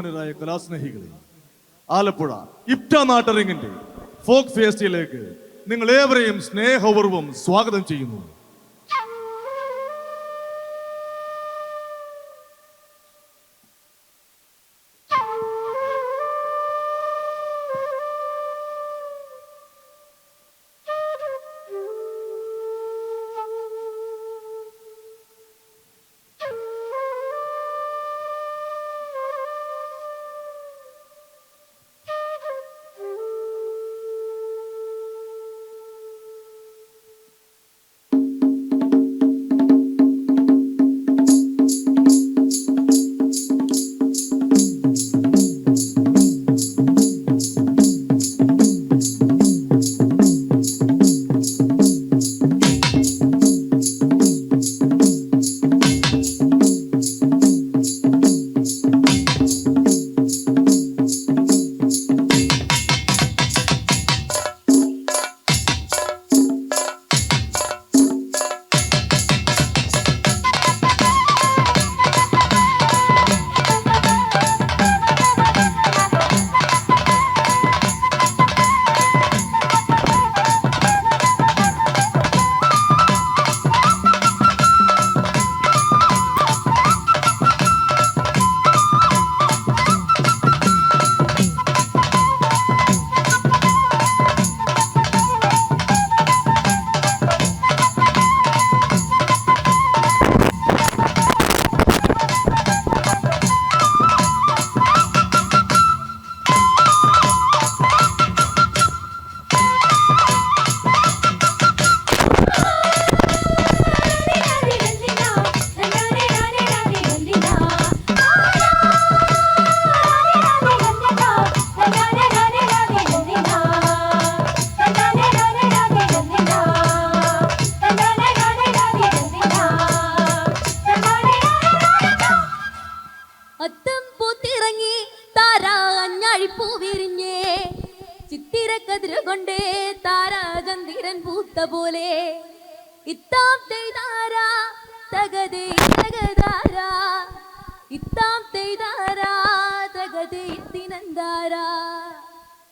ബഹുമാനരായ കലാസ്നേഹികളെ ആലപ്പുഴ ഇപ്റ്റ നാട്ടറിങ്ങിന്റെ ഫോക്ക് ഫെസ്റ്റിലേക്ക് നിങ്ങൾ ഏവരെയും സ്നേഹപൂർവം സ്വാഗതം ചെയ്യുന്നു.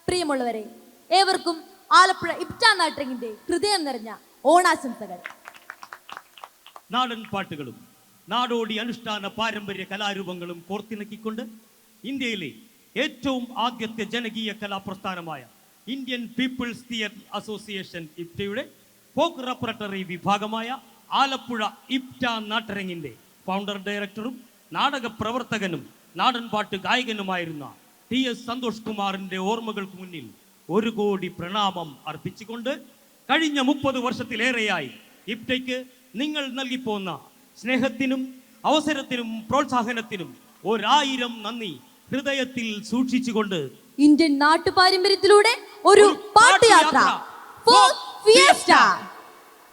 പ്രിയമുള്ളവരെ ഏവർക്കും ആലപ്പുഴ ഇപ്റ്റാ നാട്ടറിങ്ങിന്റെ ഹൃദയം നിറഞ്ഞ ഓണാശംസകൾ. നാടൻ പാട്ടുകളും നാടോടി അനുഷ്ഠാന പാരമ്പര്യ കലാരൂപങ്ങളും കോർത്തിണക്കിക്കൊണ്ട് ഇന്ത്യയിലെ ഏറ്റവും ആദ്യത്തെ ജനകീയ കലാപ്രസ്ഥാനമായ ഇന്ത്യൻ പീപ്പിൾസ് തിയേറ്റർ അസോസിയേഷൻ ഇപ്റ്റയുടെ ഫോക്ക് റെപ്പറട്ടറി വിഭാഗമായ ആലപ്പുഴ ഇപ്റ്റ നാട്ടരങ്ങിന്റെ ഫൗണ്ടർ ഡയറക്ടറും നാടക പ്രവർത്തകനും നാടൻ പാട്ട് ഗായകനുമായിരുന്ന ടി എസ് സന്തോഷ് കുമാറിന്റെ ഓർമ്മകൾക്ക് മുന്നിൽ ഒരു കോടി പ്രണാമം അർപ്പിച്ചുകൊണ്ട് കഴിഞ്ഞ മുപ്പത് വർഷത്തിലേറെയായി ഇപ്റ്റയ്ക്ക് നിങ്ങൾ നൽകിപ്പോന്ന സ്നേഹത്തിനും അവസരത്തിനും പ്രോത്സാഹനത്തിനും ഒരായിരം നന്ദി ഹൃദയത്തിൽ സൂക്ഷിച്ചുകൊണ്ട് ഇന്ത്യൻ നാട്ടുപാരമ്പര്യത്തിലൂടെ ഒരു പാട്ടുയാത്ര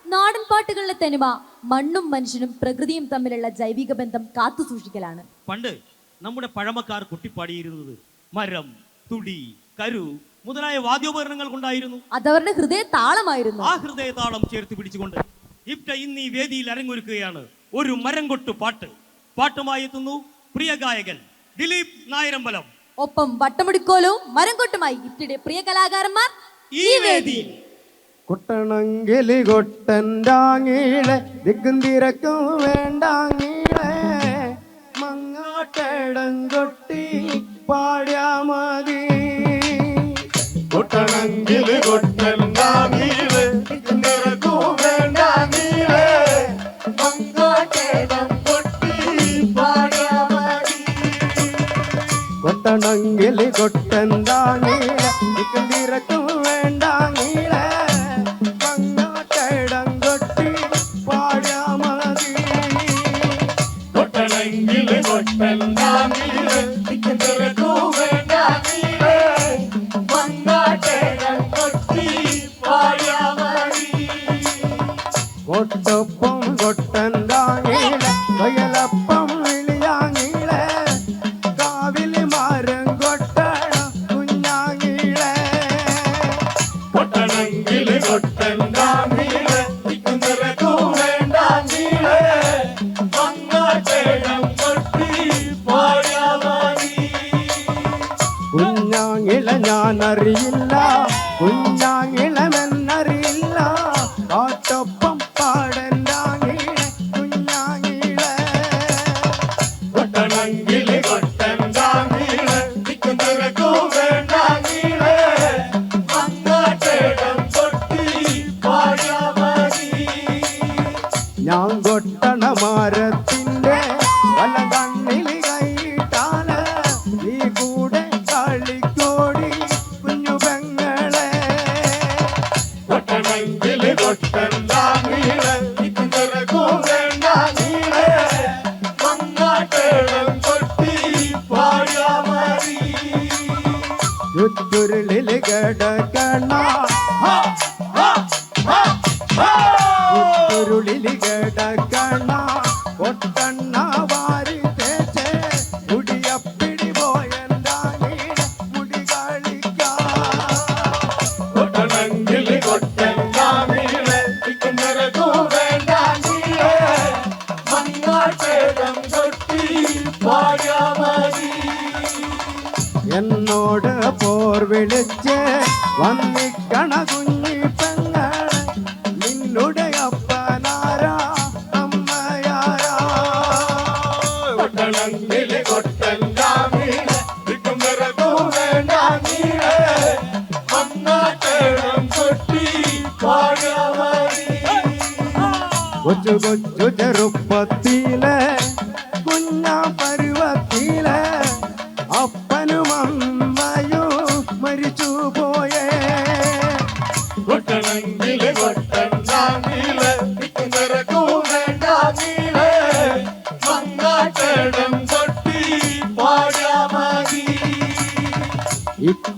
നാടൻ പാട്ടുകളുടെ തനിമ മണ്ണും മനുഷ്യനും പ്രകൃതിയും തമ്മിലുള്ള ജൈവിക ബന്ധം കാത്തു സൂക്ഷിക്കലാണ് പണ്ട് നമ്മുടെ പഴമക്കാർ കൊട്ടിപ്പാടിയിരുന്നത്. മരം തുടി കരു മുതലായ വാദ്യോപകരണങ്ങൾ കൊണ്ടായിരുന്നു. അതവരുടെ ഹൃദയ താളമായിരുന്നു ആ ഹൃദയ താളം ചേർത്ത് പിടിച്ചുകൊണ്ട് ഇപ്റ്റ ഇന്ന് ഈ വേദിയിൽ അരങ്ങൊരുക്കുകയാണ്. ഒരു മരം കൊട്ടു പാട്ട്. പാട്ടുമായി എത്തുന്നു പ്രിയ ഗായകൻ ദിലീപ് നായരമ്പലം. ഒപ്പം വട്ടമുടിക്കോലും മരം കൊട്ടുമായി ഇറ്റയുടെ പ്രിയ കലാകാരന്മാർ ഈ വേദിയിൽ. കൊട്ടണങ്കിലി കൊട്ടന്റാങ്ങീളെ ദിക്കും തിരക്കും വേണ്ടാങ്ങീളെ മങ്ങാട്ടടം കൊട്ടി പാടിയാ മതി കൊട്ടണങ്കിലി കൊട്ടൻ്റാങ്ങീളെ ദിക്കും തിരക്കും വേണ്ടാങ്ങീളെ മങ്ങാട്ടടം കൊട്ടി പാടിയാ മതി കൊട്ടണങ്കിലി കൊട്ടന്താങ്ങീള കൊയലപ്പം വിളിയാങ്ങീളെ കാവിലി മാരം കൊട്ടണ കുഞ്ഞാങ്ങീളെ. കൊട്ടണമെങ്കിൽ കൊട്ടണ്ടാങ്ങീളെ കുഞ്ഞാങ്ങിള ഞാൻ അറിയില്ല കുഞ്ഞാങ്ങിളമെന്നറിയില്ല. കാട്ടൊപ്പം പാടന്താങ്ങീളെ ചുറ്റുരുളിൽ കിടക്കണ ചുറ്റുരുളിൽ കിടക്കണ കൊട്ടണ്ണ വാരി തേച്ച് മുടിയപ്പിടി പോയെന്താണീടെ മുടി കളിക്കാം കൊട്ടണമെങ്കിൽ കൊട്ടണ്ടാങ്ങീളെ നിറക്കും കൊട്ടണമെങ്കിൽ കൊട്ടണ്ടാങ്ങീളെ നിറക്കും വേണ്ടാങ്ങീളെ മങ്ങാട്ടേടം കൊട്ടി പാടിയാ മതി കൊച്ചു കൊച്ചു ചെറുപ്പത്തിലെ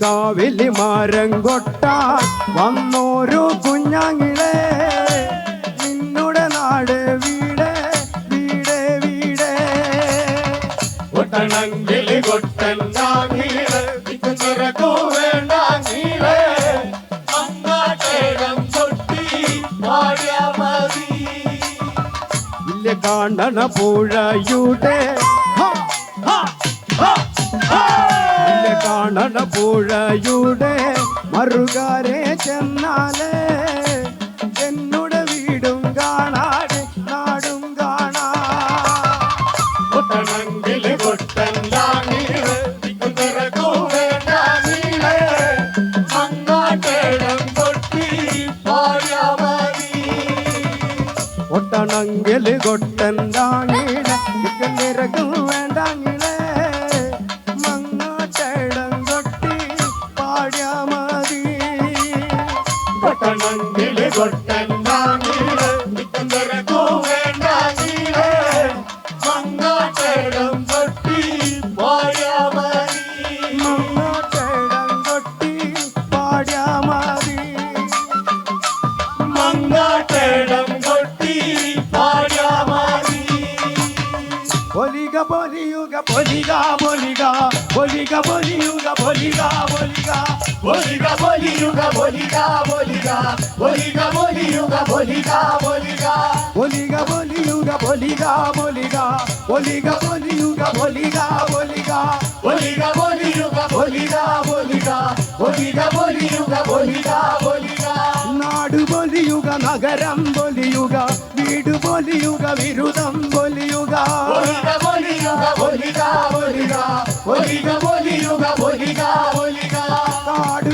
ഇക്കാവിലി മരം കൊട്ടാൻ വന്നോരു കുഞ്ഞാങ്ങിളെ. നിന്നുടെ നാട് വീട് വീട് വീട്. കൊട്ടണമെങ്കിൽ കൊട്ടണ്ടാങ്ങീളെ നിറക്കും വേണ്ടാങ്ങീളെ മങ്ങാട്ടേടം കൊട്ടി പാടിയാ മതി. ഇല്ല കാണണ പുഴയുടെ കാണണ പുഴയുടെ മറുകാരെ ചെന്നാലേ എന്നുടെ വീടും കാണാതെ നാടും കാണാ കൊട്ടണമെങ്കിൽ കൊട്ടണ്ടാങ്ങീളെ നിറക്കും വേണ്ടാങ്ങീളെ മങ്ങാട്ടേടം കൊട്ടി బోలిగా బోలిగా బోలిగా బోలియుగా బోలిగా బోలిగా బోలిగా బోలియుగా బోలిగా బోలిగా బోలిగా బోలియుగా బోలిగా బోలిగా బోలిగా బోలియుగా బోలిగా బోలిగా బోలిగా బోలియుగా బోలిగా బోలిగా నాడు బోలియుగా నగరం బోలియుగా వీడు బోలియుగా విరుదం బోలియుగా బోలిగా బోలియుగా బోలిగా బోలిగా బోలిగా బోలియుగా బోలిగా బోలిగా నాడు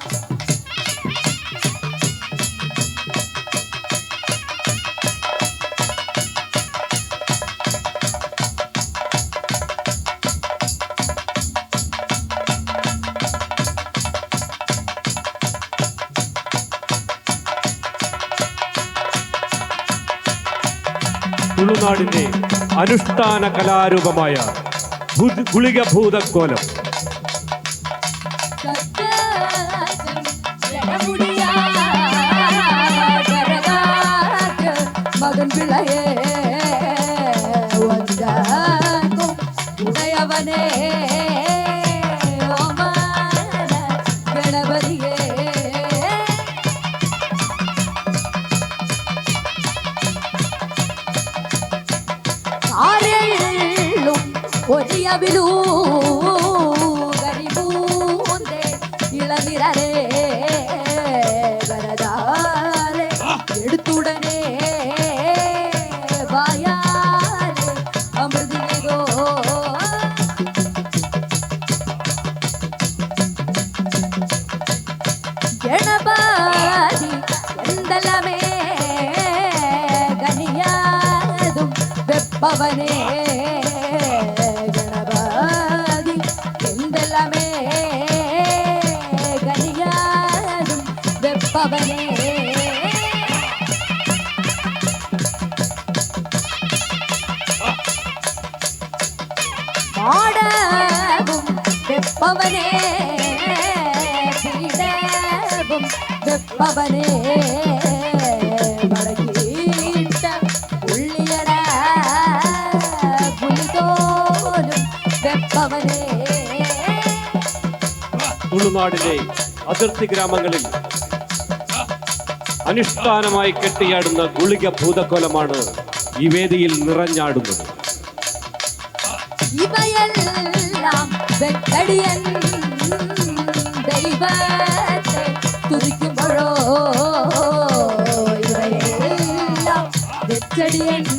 തുളുനാടിന്റെ അനുഷ്ഠാന കലാരൂപമായ ഭുജ- ഗുളികഭൂതക്കോലം മകൻ പിള്ളയെ la miraré. തുളുനാടിലെ അതിർത്തി ഗ്രാമങ്ങളിൽ അനുഷ്ഠാനമായി കെട്ടിയാടുന്ന ഗുളിക ഭൂതക്കോലമാണ് ഈ വേദിയിൽ നിറഞ്ഞാടുന്നത്. வெட்டடியன் தெய்வத்தை துதிக்கும்பழோ இவையெல்லாம் வெட்டடியன்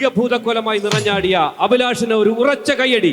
ഗുളിക ഭൂതക്കൊലമായി നിറഞ്ഞാടിയ അഭിലാഷിന് ഒരു ഉറച്ച കയ്യടി.